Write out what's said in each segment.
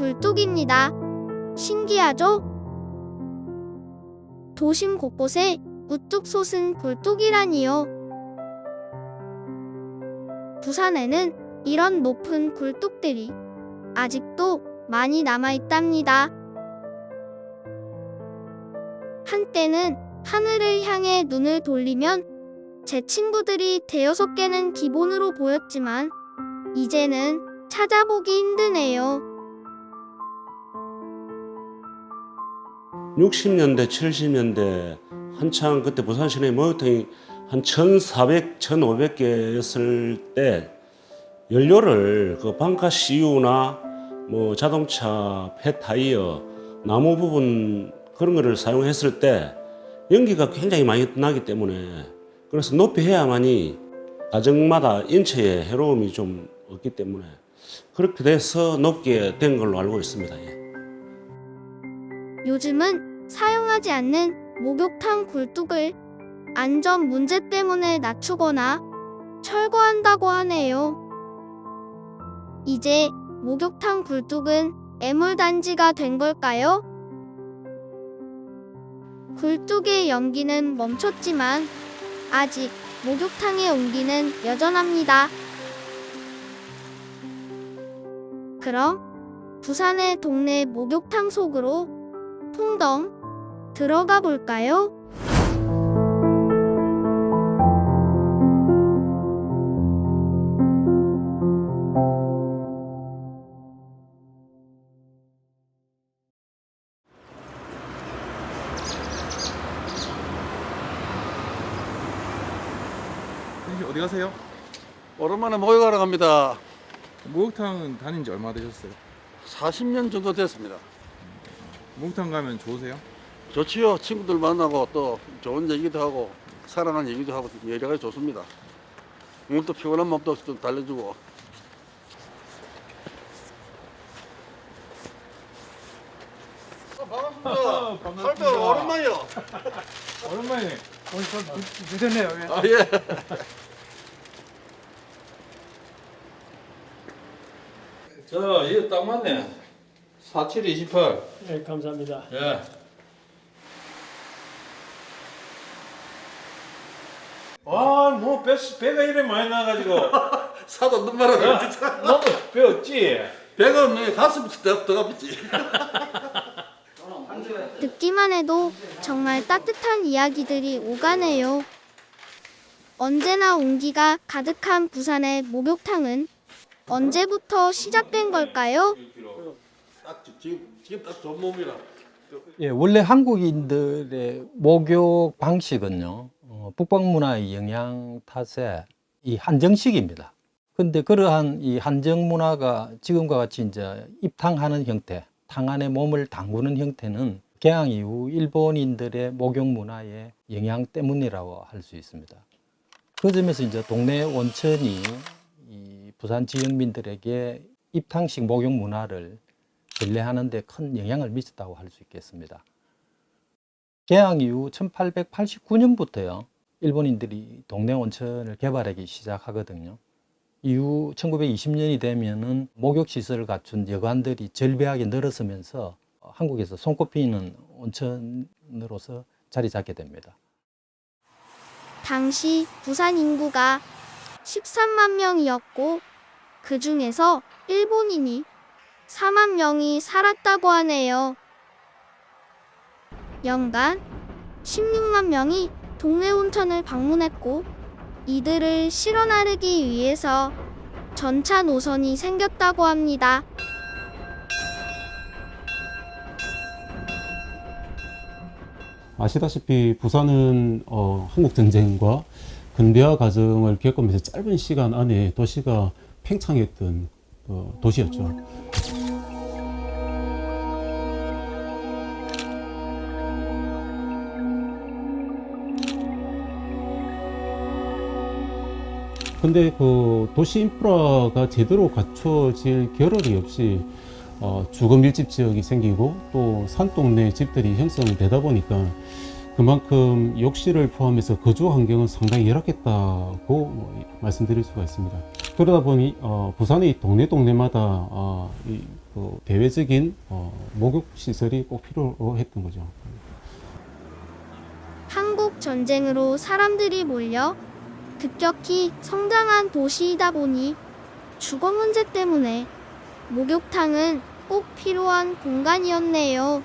굴뚝입니다. 신기하죠? 도심 곳곳에 우뚝 솟은 굴뚝이라니요. 부산에는 이런 높은 굴뚝들이 아직도 많이 남아 있답니다. 한때는 하늘을 향해 눈을 돌리면 제 친구들이 대여섯 개는 기본으로 보였지만 이제는 찾아보기 힘드네요. 60년대, 70년대 한창 그때 부산 시내 목욕탕이 한 1,400, 1,500개였을 때 연료를 그 방카 CU나 뭐 자동차 폐 타이어 나무 부분 그런 거를 사용했을 때 연기가 굉장히 많이 나기 때문에 그래서 높이 해야만이 가정마다 인체에 해로움이 좀 없기 때문에 그렇게 돼서 높게 된 걸로 알고 있습니다. 예. 요즘은 사용하지 않는 목욕탕 굴뚝을 안전 문제 때문에 낮추거나 철거한다고 하네요. 이제 목욕탕 굴뚝은 애물단지가 된 걸까요? 굴뚝의 연기는 멈췄지만 아직 목욕탕의 온기는 여전합니다. 그럼 부산의 동네 목욕탕 속으로 풍덩 들어가 볼까요? 선생님 어디 가세요? 오랜만에 목욕하러 갑니다. 목욕탕 다닌 지 얼마 되셨어요? 40년 정도 됐습니다. 목욕탕 가면 좋으세요? 좋지요. 친구들 만나고 또 좋은 얘기도 하고 사랑하는 얘기도 하고 여러 가지 좋습니다. 몸도 피곤한 몸도 좀 달래주고. 아, 반갑습니다. 할때 오랜만이요. 오랜만에 늦었네요. 아 예. 자, 이거 딱 맞네. 4728. 네, 감사합니다. 예. 아, 뭐, 배, 배가 이래 많이 나가지고. 사도 눈 말아 야, 너도 배 없지? 배가 없네. 가슴이 더, 더 아프지. 듣기만 해도 정말 따뜻한 이야기들이 오가네요. 언제나 온기가 가득한 부산의 목욕탕은 언제부터 시작된 걸까요? 딱 지금 지금 딱 좋은 몸이라. 예, 원래 한국인들의 목욕 방식은요, 어, 북방 문화의 영향 탓에 이 한정식입니다. 근데 그러한 이 한정 문화가 지금과 같이 이제 입탕하는 형태, 탕 안에 몸을 담그는 형태는 개항 이후 일본인들의 목욕 문화의 영향 때문이라고 할 수 있습니다. 그 점에서 이제 동네 온천이 이 부산 지역민들에게 입탕식 목욕 문화를 전래하는 데 큰 영향을 미쳤다고 할 수 있겠습니다. 개항 이후 1889년부터요. 일본인들이 동네 온천을 개발하기 시작하거든요. 이후 1920년이 되면은 목욕 시설을 갖춘 여관들이 절비하게 늘어서면서 한국에서 손꼽히는 온천으로서 자리 잡게 됩니다. 당시 부산 인구가 13만 명이었고 그 중에서 일본인이 4만 명이 살았다고 하네요. 연간 16만 명이 동네 온천을 방문했고 이들을 실어 나르기 위해서 전차 노선이 생겼다고 합니다. 아시다시피 부산은 어, 한국 전쟁과 근대화 과정을 겪으면서 짧은 시간 안에 도시가 팽창했던 어, 도시였죠. 근데 그 도시 인프라가 제대로 갖춰질 겨를이 없이 어, 주거 밀집 지역이 생기고 또 산동네 집들이 형성되다 보니까 그만큼 욕실을 포함해서 거주 환경은 상당히 열악했다고 뭐 말씀드릴 수가 있습니다. 그러다 보니 어, 부산의 동네 동네마다 어, 이, 그 대외적인 어, 목욕 시설이 꼭 필요했던 거죠. 한국 전쟁으로 사람들이 몰려 급격히 성장한 도시이다 보니 주거 문제 때문에 목욕탕은 꼭 필요한 공간이었네요.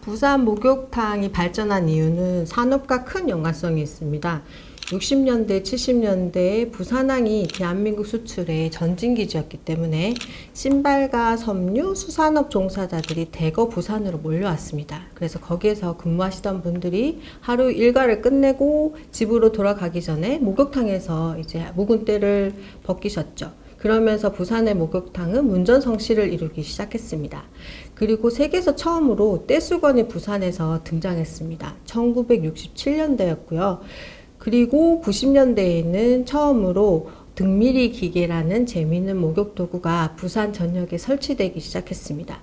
부산 목욕탕이 발전한 이유는 산업과 큰 연관성이 있습니다. 60년대, 70년대에 부산항이 대한민국 수출의 전진기지였기 때문에 신발과 섬유, 수산업 종사자들이 대거 부산으로 몰려왔습니다. 그래서 거기에서 근무하시던 분들이 하루 일과를 끝내고 집으로 돌아가기 전에 목욕탕에서 이제 묵은 때를 벗기셨죠. 그러면서 부산의 목욕탕은 문전성시를 이루기 시작했습니다. 그리고 세계에서 처음으로 떼수건이 부산에서 등장했습니다. 1967년대였고요. 그리고 90년대에는 처음으로 등미리 기계라는 재미있는 목욕 도구가 부산 전역에 설치되기 시작했습니다.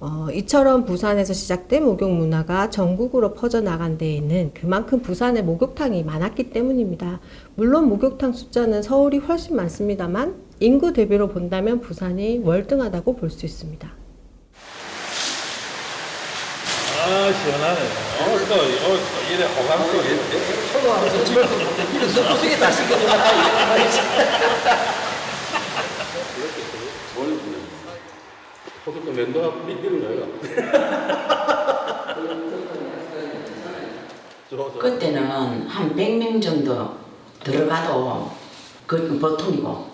어, 이처럼 부산에서 시작된 목욕 문화가 전국으로 퍼져나간 데에는 그만큼 부산에 목욕탕이 많았기 때문입니다. 물론 목욕탕 숫자는 서울이 훨씬 많습니다만 인구 대비로 본다면 부산이 월등하다고 볼 수 있습니다. 아 시원하네. 오늘 또또 이래 호 감또 소득도 면도하고 밀리는 거예요. 그때는 한 100명 정도 들어가도 그 보통이고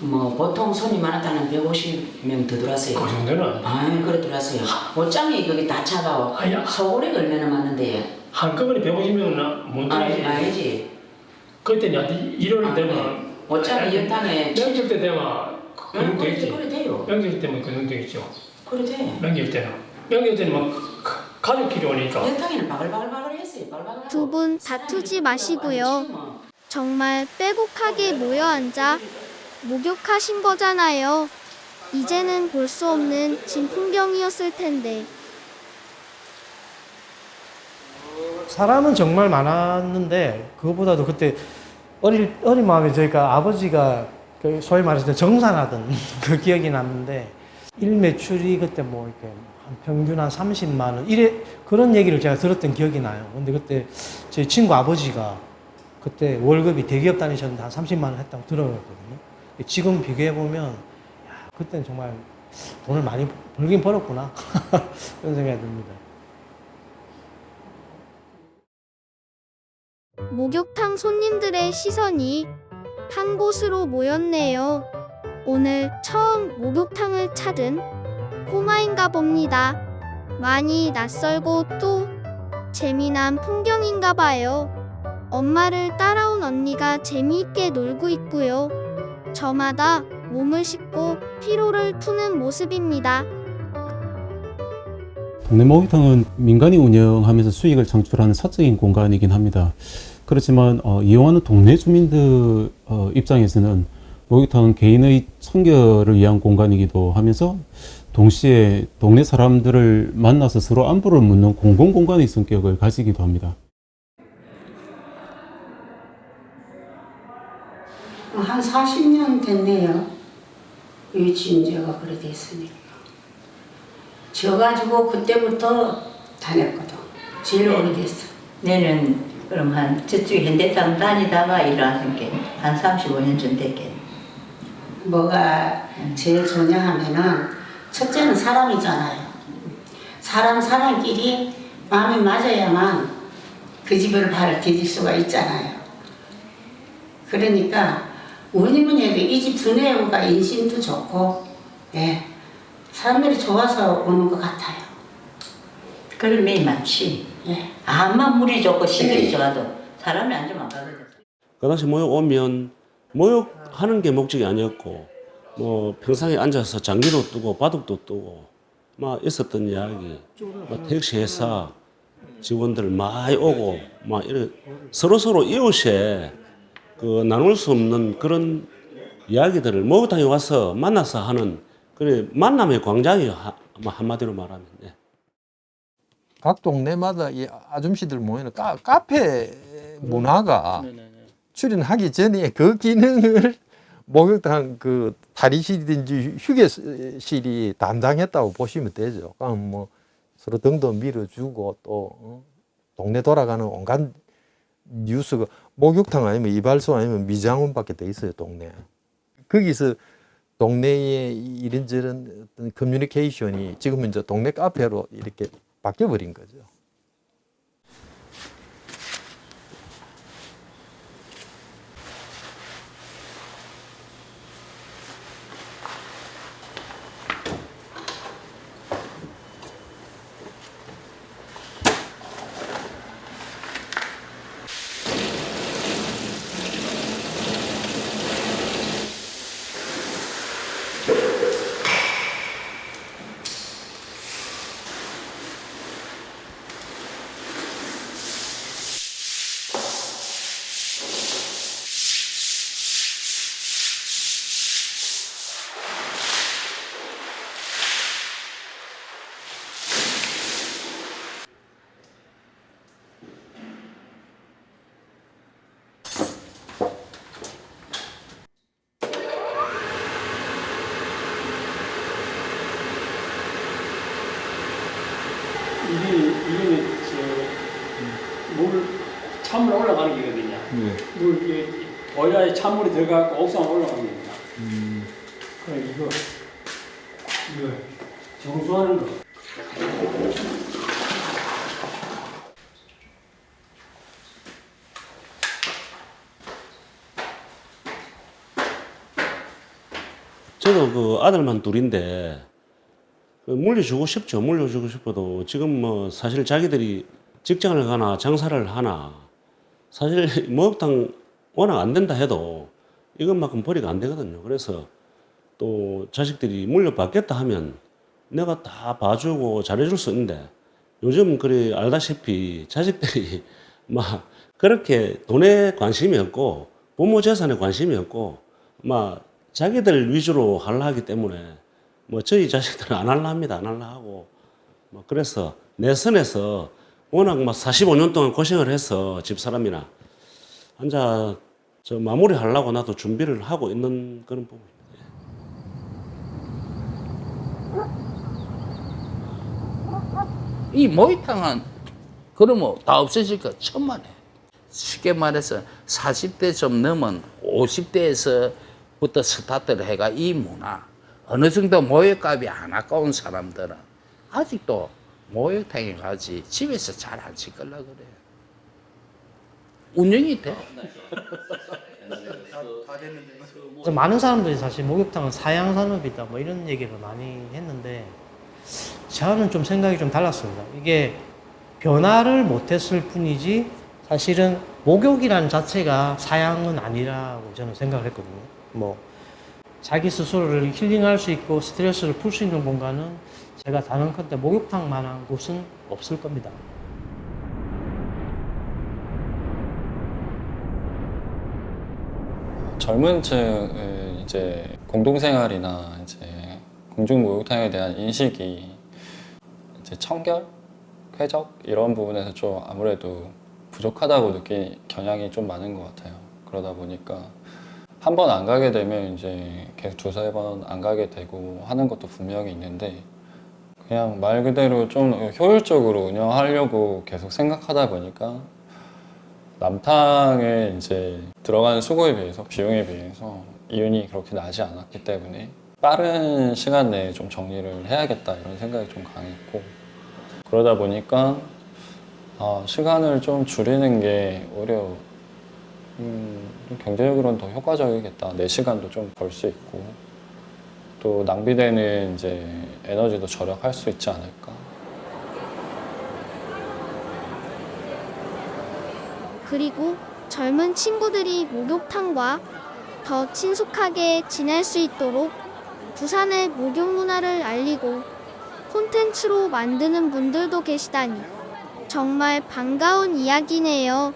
뭐 보통 손이 많았다는 150명 더 들어왔어요. 그 정도는 아이 그래 들어왔어요. 옷장이 거기 다 차가워. 아야. 소고리가 얼마나 많은데. 한꺼번에 150명은 못 아니 들어지. 아니지. 그때는 한 1월 되면 옷장이 연탕에 명절 때 되면 그 응, 정도 그래 있지. 그래 돼요. 명절 때면 그 정도 있죠. 그래 돼. 명절 때는. 명절 때는 막 가- 가족끼리 오니까. 연탕에는 바글바글바글 했어요. 바글바글. 두 분 다투지 마시고요. 정말 빼곡하게 모여 앉아 목욕하신 거잖아요. 이제는 볼 수 없는 진풍경이었을 텐데. 사람은 정말 많았는데 그것보다도 그때 어릴 어린 마음에 저희가 아버지가 그 소위 말해서 정산하던 그 기억이 났는데 일 매출이 그때 뭐 이렇게 한 평균 한 30만 원 이래 그런 얘기를 제가 들었던 기억이 나요. 근데 그때 저희 친구 아버지가 그때 월급이 대기업 다니셨는데 한 30만 원 했다고 들었거든요. 지금 비교해 보면 야, 그때는 정말 돈을 많이 벌긴 벌었구나 그런 생각이 듭니다. 목욕탕 손님들의 시선이 한 곳으로 모였네요. 오늘 처음 목욕탕을 찾은 꼬마인가 봅니다. 많이 낯설고 또 재미난 풍경인가 봐요. 엄마를 따라온 언니가 재미있게 놀고 있고요. 저마다 몸을 씻고 피로를 푸는 모습입니다. 동네 목욕탕은 민간이 운영하면서 수익을 창출하는 사적인 공간이긴 합니다. 그렇지만 어, 이용하는 동네 주민들 어, 입장에서는 목욕탕은 개인의 청결을 위한 공간이기도 하면서 동시에 동네 사람들을 만나서 서로 안부를 묻는 공공 공간의 성격을 가지기도 합니다. 한 40년 됐네요. 유치인 지가 그래 됐으니까. 져가지고 그때부터 다녔거든. 제일 오래됐어. 내는 그럼 한 저쪽 현대탕 다니다가 일어나서 한 35년쯤 됐겠네. 뭐가 제일 좋냐 하면은 첫째는 사람이잖아요. 사람 사람끼리 마음이 맞아야만 그 집을 발을 디딜 수가 있잖아요. 그러니까 뭐니 뭐니 해도 이집 두뇌가 인심도 좋고 예 사람들이 좋아서 오는 것 같아요. 면이 많지. 예. 암만 물이 좋고 시들이 좋아도 사람이 안 좋으면 안 가거든. 그 당시 모욕 오면 모욕하는 게 목적이 아니었고 뭐 평상에 앉아서 장기도 뜨고 바둑도 뜨고 막 있었던 이야기 뭐 택시 회사 직원들 많이 오고 막 이래 서로 서로 이웃에 그 나눌 수 없는 그런 이야기들을 목욕탕에 와서 만나서 하는 그래 만남의 광장이 하, 뭐 한마디로 말하면 예. 각 동네마다 이 아줌씨들 모이는 카, 카페 문화가 출연하기 전에 그 기능을 목욕탕 그 탈의실이든지 휴게실이 담당했다고 보시면 되죠. 그럼 뭐 서로 등도 밀어주고 또 어? 동네 돌아가는 온갖 뉴스가 목욕탕 아니면 이발소 아니면 미장원밖에 돼 있어요 동네. 거기서 동네의 이런저런 어떤 커뮤니케이션이 지금은 이제 동네 카페로 이렇게 바뀌어 버린 거죠. 이게 이게 저물 찬물 올라가는 게거든요. 물 이게 보일러에 찬물이 들어가고 옥상 올라가는 겁니다. 그래 이거 이거 정수하는 거. 저도 그 아들만 둘인데 그 물려주고 싶죠. 물려주고 싶어도 지금 뭐 사실 자기들이 직장을 가나 장사를 하나 사실 목욕탕 워낙 안 된다 해도 이것만큼 벌이가 안 되거든요. 그래서 또 자식들이 물려받겠다 하면 내가 다 봐주고 잘해줄 수 있는데 요즘 그래 알다시피 자식들이 막 그렇게 돈에 관심이 없고 부모 재산에 관심이 없고 막 자기들 위주로 하려 하기 때문에 뭐 저희 자식들은 안 할라 합니다. 안 할라 하고 뭐 그래서 내 선에서 워낙 막 45년 동안 고생을 해서 집사람이나 혼자 저 마무리 하려고 나도 준비를 하고 있는 그런 부분. 이 모이탕은 그러면 다 없어질까 천만에. 쉽게 말해서 40대 좀 넘은 50대에서부터 스타트를 해가 이 문화 어느 정도 모욕값이 안 아까운 사람들은 아직도 모욕탕에 가지 집에서 잘안 씻걸라 그래. 운영이 돼. 그래서 많은 사람들이 사실 목욕탕은 사양 산업이다 뭐 이런 얘기를 많이 했는데 저는 좀 생각이 좀 달랐습니다. 이게 변화를 못했을 뿐이지 사실은 목욕이라는 자체가 사양은 아니라고 저는 생각을 했거든요. 뭐 자기 스스로를 힐링할 수 있고 스트레스를 풀 수 있는 공간은 제가 단언컨대 목욕탕만한 곳은 없을 겁니다. 젊은 층의 이제 공동생활이나 이제 공중 목욕탕에 대한 인식이 이제 청결, 쾌적 이런 부분에서 좀 아무래도 부족하다고 느낀 경향이 좀 많은 것 같아요. 그러다 보니까 한 번 안 가게 되면 이제 계속 두세 번 안 가게 되고 하는 것도 분명히 있는데 그냥 말 그대로 좀 효율적으로 운영하려고 계속 생각하다 보니까 남탕에 이제 들어가는 수고에 비해서 비용에 비해서 이윤이 그렇게 나지 않았기 때문에 빠른 시간 내에 좀 정리를 해야겠다 이런 생각이 좀 강했고 그러다 보니까 아, 시간을 좀 줄이는 게 오히려 음, 좀 경제적으로는 더 효과적이겠다. 내 시간도 좀 벌 수 있고 또 낭비되는 이제 에너지도 절약할 수 있지 않을까 그리고 젊은 친구들이 목욕탕과 더 친숙하게 지낼 수 있도록 부산의 목욕 문화를 알리고 콘텐츠로 만드는 분들도 계시다니 정말 반가운 이야기네요.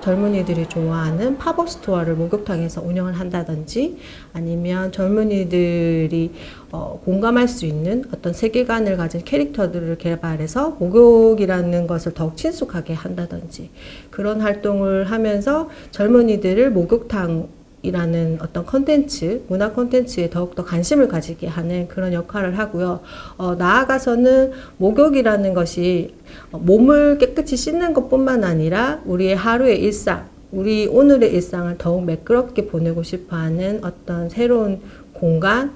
젊은이들이 좋아하는 팝업 스토어를 목욕탕에서 운영을 한다든지 아니면 젊은이들이 어, 공감할 수 있는 어떤 세계관을 가진 캐릭터들을 개발해서 목욕이라는 것을 더욱 친숙하게 한다든지 그런 활동을 하면서 젊은이들을 목욕탕 이라는 어떤 컨텐츠, 문화 컨텐츠에 더욱더 관심을 가지게 하는 그런 역할을 하고요. 어, 나아가서는 목욕이라는 것이 어, 몸을 깨끗이 씻는 것뿐만 아니라 우리의 하루의 일상, 우리 오늘의 일상을 더욱 매끄럽게 보내고 싶어 하는 어떤 새로운 공간,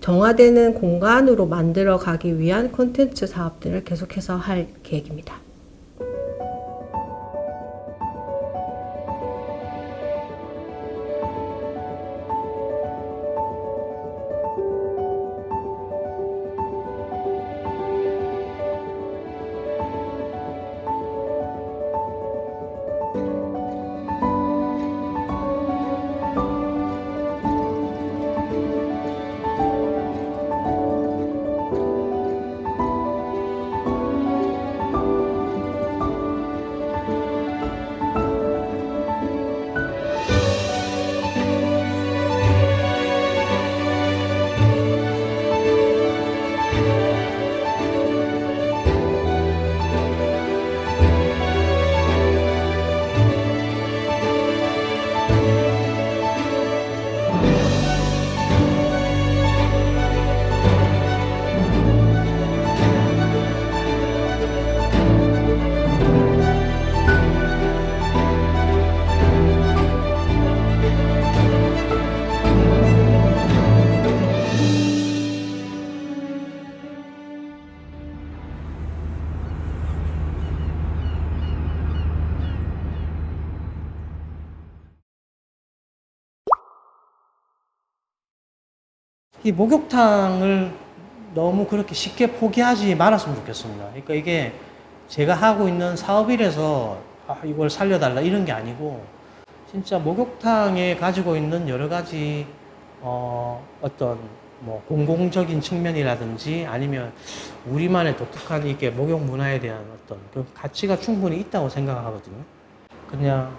정화되는 공간으로 만들어 가기 위한 콘텐츠 사업들을 계속해서 할 계획입니다. 이 목욕탕을 너무 그렇게 쉽게 포기하지 말았으면 좋겠습니다. 그러니까 이게 제가 하고 있는 사업이라서 아, 이걸 살려달라 이런 게 아니고 진짜 목욕탕에 가지고 있는 여러 가지 어, 어떤 뭐 공공적인 측면이라든지 아니면 우리만의 독특한 이게 목욕 문화에 대한 어떤 그 가치가 충분히 있다고 생각하거든요. 그냥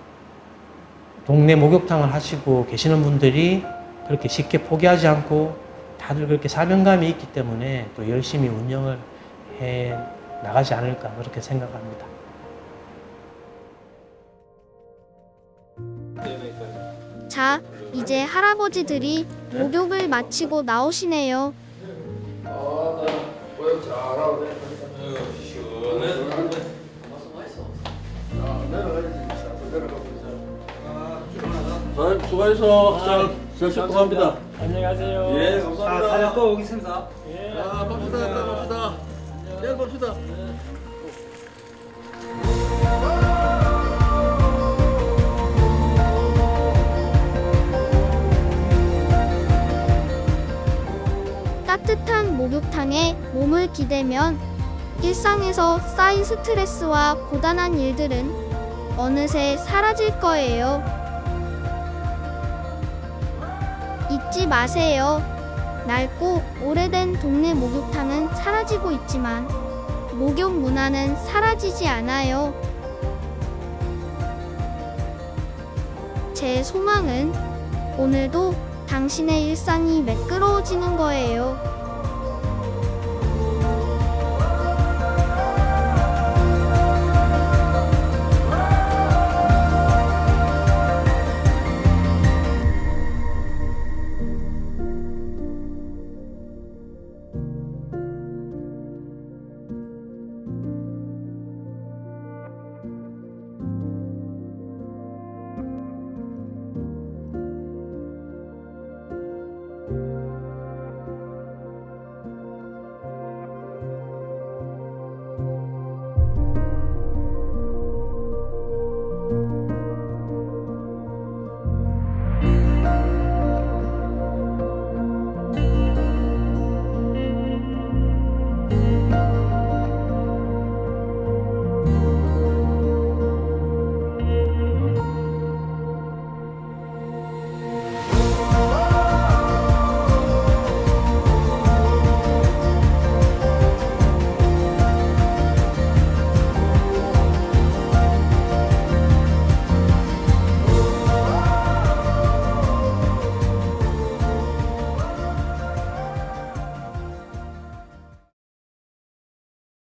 동네 목욕탕을 하시고 계시는 분들이 그렇게 쉽게 포기하지 않고 다들 그렇게 사명감이 있기 때문에 또 열심히 운영을 해 나가지 않을까 그렇게 생각합니다. 자, 이제 할아버지들이 목욕을 마치고 나오시네요. 자, 저 축복합니다. 안녕히 가세요. 예, 감사합니다. 다음에 또 오겠습니다. 예. 자, 봅시다, 또 봅시다. 내일 봅시다. 따뜻한 목욕탕에 몸을 기대면 일상에서 쌓인 스트레스와 고단한 일들은 어느새 사라질 거예요. 잊지 마세요. 낡고 오래된 동네 목욕탕은 사라지고 있지만 목욕 문화는 사라지지 않아요. 제 소망은 오늘도 당신의 일상이 매끄러워지는 거예요.